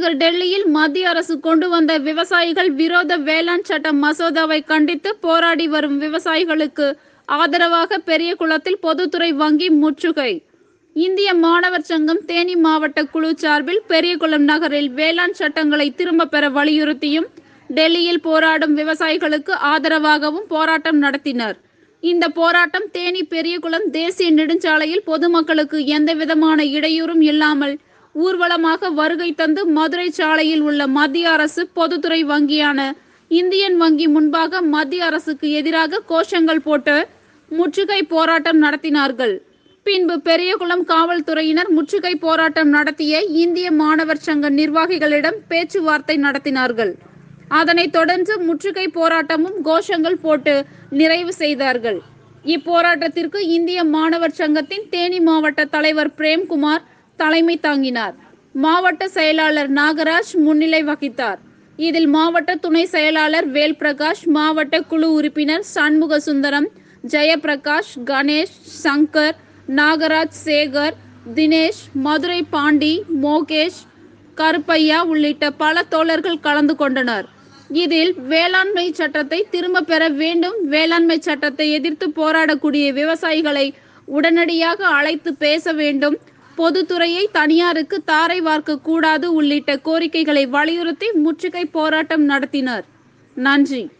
தலைநகர் டெல்லியில் மத்திய அரசு கொண்டு வந்த விவசாயிகள் விரோத வேளாண் சட்ட மசோதாவை கண்டித்து போராடி வரும் விவசாயிகளுக்கு ஆதரவாக பெரியகுளத்தில் பொதுத்துறை வங்கி முற்றுகை. இந்திய மாணவர் சங்கம் தேனி மாவட்ட குழு சார்பில் பெரியகுளம் நகரில் வேளாண் சட்டங்களை திரும்ப பெற வலியுறுத்தியும் டெல்லியில் போராடும் விவசாயிகளுக்கு ஆதரவாகவும் போராட்டம் நடத்தினர். இந்த போராட்டம் தேனி பெரியகுளம் தேசிய நெடுஞ்சாலையில் பொதுமக்களுக்கு எந்தவிதமான இடையூறும் இல்லாமல் ஊர்வலமாக வருகை தந்து மதுரை சாலையில் உள்ள மத்திய அரசு பொதுத்துறை வங்கியான இந்தியன் வங்கி முன்பாக மத்திய அரசுக்கு எதிராக கோஷங்கள் போட்டு முற்றுகை போராட்டம் நடத்தினார்கள். பின்பு பெரியகுளம் காவல்துறையினர் முற்றுகை போராட்டம் நடத்திய இந்திய மாணவர் சங்க நிர்வாகிகளிடம் பேச்சுவார்த்தை நடத்தினார்கள். அதனைத் தொடர்ந்து முற்றுகை போராட்டமும் கோஷங்கள் போட்டு நிறைவு செய்தார்கள். இப்போராட்டத்திற்கு இந்திய மாணவர் சங்கத்தின் தேனி மாவட்ட தலைவர் பிரேம்குமார் தலைமை தாங்கினார். மாவட்ட செயலாளர் நாகராஜ் முன்னிலை வகித்தார். இதில் மாவட்ட துணை செயலாளர் வேல்பிரகாஷ் மாவட்ட குழு உறுப்பினர் சண்முக சுந்தரம் ஜெயபிரகாஷ் கணேஷ் சங்கர் நாகராஜ் சேகர் தினேஷ் மதுரை பாண்டி மோகேஷ் கருப்பையா உள்ளிட்ட பல தோழர்கள் கலந்து கொண்டனர். இதில் வேளாண்மை சட்டத்தை திரும்ப பெற வேண்டும். வேளாண்மை சட்டத்தை எதிர்த்து போராடக்கூடிய விவசாயிகளை உடனடியாக அழைத்து பேச வேண்டும். பொதுத்துறையை தனியாருக்கு தாரை வார்க்க கூடாது உள்ளிட்ட கோரிக்கைகளை வலியுறுத்தி முற்றுகை போராட்டம் நடத்தினர். நன்றி.